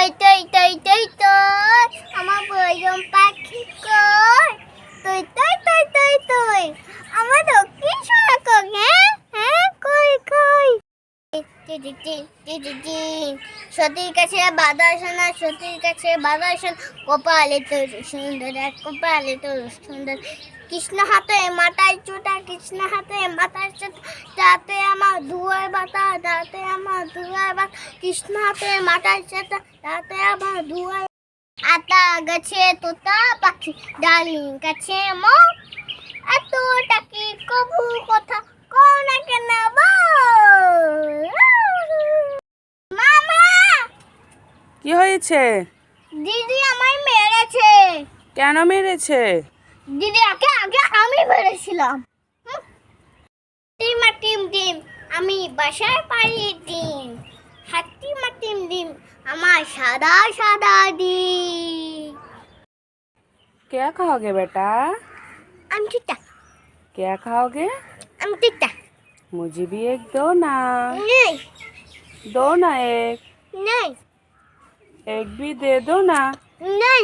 তৈ তৈ তৈ তৈ তৈ আমার বৈরম পাখি কই তৈ তৈ তৈ তৈ তৈ আমার দক্ষিণ সোনা কই হ্যাঁ হ্যাঁ কই কই সতীর কাছে বাদার সোনা সতীর কাছে বাদার সোনা কপালে তোর সুন্দর এক কপালে তোর সুন্দর কৃষ্ণ হাতে মাথায় চোটা কৃষ্ণ হাতে মাথায় চোটা যাতে আমার ধুয়ার বাতা যাতে আমার ধুয়ার বাতা কৃষ্ণ হাতে মাথায় চোটা তাতে আমার ধুয়ার আতা গাছে তোতা পাখি ডালিম গাছে মো এত টাকি কবু কথা কও না কেন মামা! কি হয়েছে? দিদি আমায় মেরেছে। কেন মেরেছে? দিদি আগে আগে আমি মেরেছিলাম। টিমা টিম টিম আমি বাসায় পাই ডিম হাতি মাটিম ডিম আমার সাদা সাদা ডিম क्या खाओगे बेटा আমি টিটা क्या खाओगे আমি টিটা मुझे भी एक दो ना নেই दो ना एक নেই एक भी दे दो ना নেই